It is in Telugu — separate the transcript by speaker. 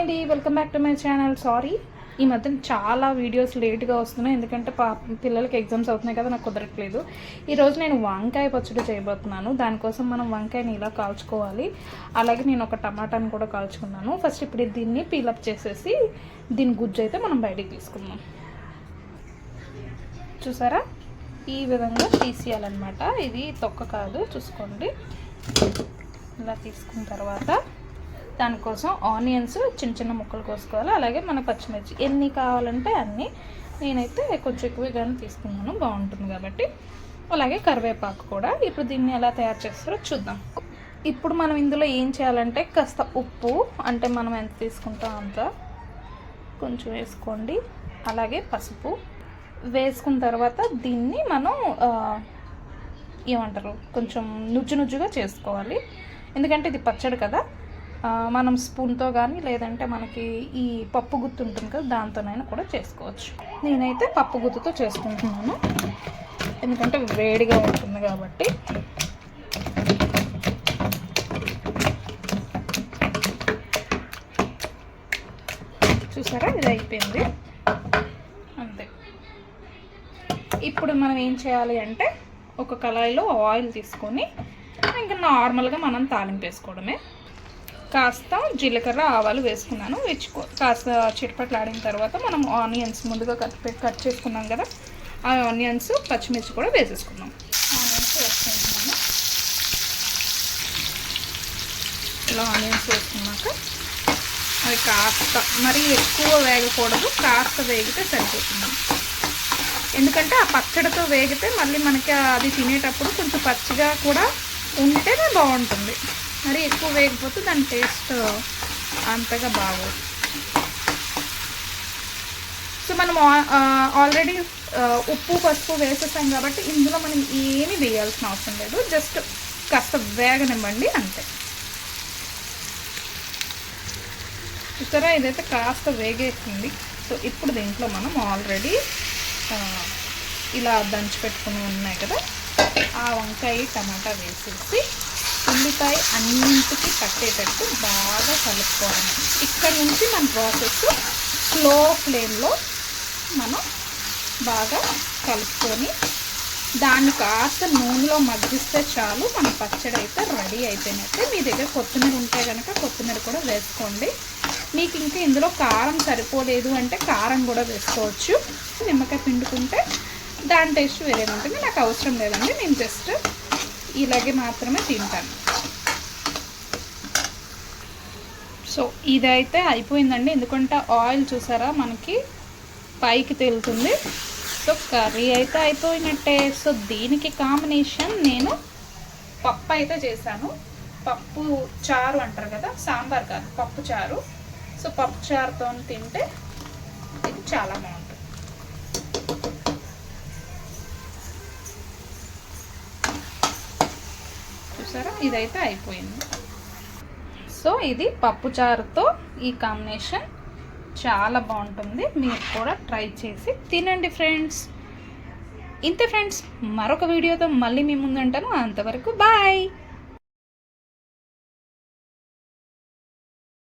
Speaker 1: అండి welcome back to my channel sorry ఈ మధ్యన చాలా వీడియోస్ లేట్గా వస్తున్నాయి. ఎందుకంటే పా పిల్లలకి ఎగ్జామ్స్ అవుతున్నాయి కదా నాకు కుదరట్లేదు. ఈరోజు నేను వంకాయ పచ్చడి చేయబోతున్నాను. దానికోసం మనం వంకాయని ఇలా కాల్చుకోవాలి. అలాగే నేను ఒక టమాటాని కూడా కాల్చుకున్నాను. ఫస్ట్ ఇప్పుడు దీన్ని పీలప్ చేసేసి దీని గుజ్జు అయితే మనం బయటికి తీసుకుందాం. చూసారా? ఈ విధంగా తీసేయాలన్నమాట. ఇది తొక్క కాదు చూసుకోండి. ఇలా తీసుకున్న తర్వాత దానికోసం ఆనియన్స్ చిన్న చిన్న ముక్కలు కోసుకోవాలి. అలాగే మన పచ్చిమిర్చి ఎన్ని కావాలంటే అన్ని నేనైతే కొంచెం ఎక్కువగానే తీసుకున్నాను. బాగుంటుంది కాబట్టి. అలాగే కరివేపాకు కూడా. ఇప్పుడు దీన్ని ఎలా తయారు చేస్తారో చూద్దాం. ఇప్పుడు మనం ఇందులో ఏం చేయాలంటే కాస్త ఉప్పు అంటే మనం ఎంత తీసుకుంటాం అంత కొంచెం వేసుకోండి. అలాగే పసుపు వేసుకున్న తర్వాత దీన్ని మనం ఏమంటారు కొంచెం నుజ్జు నుజ్జుగా చేసుకోవాలి. ఎందుకంటే ఇది పచ్చడి కదా. మనం స్పూన్తో కానీ లేదంటే మనకి ఈ పప్పు గుత్తు ఉంటుంది కదా దాంతోనైనా కూడా చేసుకోవచ్చు. నేనైతే పప్పు గుత్తుతో చేసుకుంటున్నాను. ఎందుకంటే వేడిగా ఉంటుంది కాబట్టి. చూసారా? ఇది అయిపోయింది. అంతే. ఇప్పుడు మనం ఏం చేయాలి అంటే ఒక కళాయిలో ఆయిల్ తీసుకొని ఇంకా నార్మల్గా మనం తాలింపు వేసుకోవడమే. కాస్త జీలకర్ర ఆవాలు వేసుకున్నాను. వేసుకో కాస్త చిటపట్లాడిన తర్వాత మనం ఆనియన్స్ ముందుగా కట్ కట్ చేసుకున్నాం కదా ఆ ఆనియన్స్ పచ్చిమిర్చి కూడా వేసేసుకున్నాం. ఆనియన్స్ వేసుకుంటున్నాను. ఇలా ఆనియన్స్ వేసుకున్నాక అది కాస్త మరీ ఎక్కువ వేగకూడదు కాస్త వేగితే సరిపోతుంది. ఎందుకంటే ఆ పచ్చడితో వేగితే మళ్ళీ మనకి అది తినేటప్పుడు కొంచెం పచ్చిగా కూడా ఉంటేనే బాగుంటుంది. మరి ఎక్కువ వేయకపోతే దాని టేస్ట్ అంతగా బాగోదు. సో మనం ఆల్రెడీ ఉప్పు పసుపు వేసేసాం కాబట్టి ఇందులో మనం ఏమీ వేయాల్సిన అవసరం లేదు. జస్ట్ కాస్త వేగనివ్వండి అంతే. చూసారా? ఇదైతే కాస్త వేగేసింది. సో ఇప్పుడు దీంట్లో మనం ఆల్రెడీ ఇలా దంచి పెట్టుకుని ఉన్నాయి కదా? ఆ వంకాయ టమాటా వేసేసి ఉల్లిపాయ అన్నింటికి పట్టేటట్టు బాగా కలుపుకోవాలి. ఇక్కడ నుంచి మన ప్రాసెస్ స్లో ఫ్లేమ్లో మనం బాగా కలుపుకొని దాన్ని కాస్త నూనెలో మగ్గిస్తే చాలు మన పచ్చడి అయితే రెడీ అయిపోయినట్టే. మీ దగ్గర కొత్తిమీర ఉంటే కనుక కొత్తిమీర కూడా వేసుకోండి. మీకు ఇంకా ఇందులో కారం సరిపోలేదు అంటే కారం కూడా వేసుకోవచ్చు. నిమ్మకాయ పిండుకుంటే దాని టేస్ట్ వేరే ఉంటుంది. నాకు అవసరం లేదండి. నేను జస్ట్ ఇలాగే మాత్రమే తింటాను. సో ఇదైతే అయిపోయిందండి. ఎందుకంటే ఆయిల్ చూసారా మనకి పైకి తేలుతుంది. సో కర్రీ అయితే అయిపోయినట్టే. సో దీనికి కాంబినేషన్ నేను పప్పు అయితే చేశాను. పప్పు చారు అంటారు కదా సాంబార్ కాదు పప్పు చారు. సో పప్పు చారుతో తింటే ఇది చాలా బాగుంటుంది. చూసారా? ఇదైతే అయిపోయింది. సో ఇది పప్పుచారుతో ఈ కాంబినేషన్ చాలా బాగుంటుంది. మీరు కూడా ట్రై చేసి తినండి ఫ్రెండ్స్. ఇంతే ఫ్రెండ్స్ మరొక వీడియోతో మళ్ళీ మీ ముందు ఉంటాను. అంతవరకు బాయ్!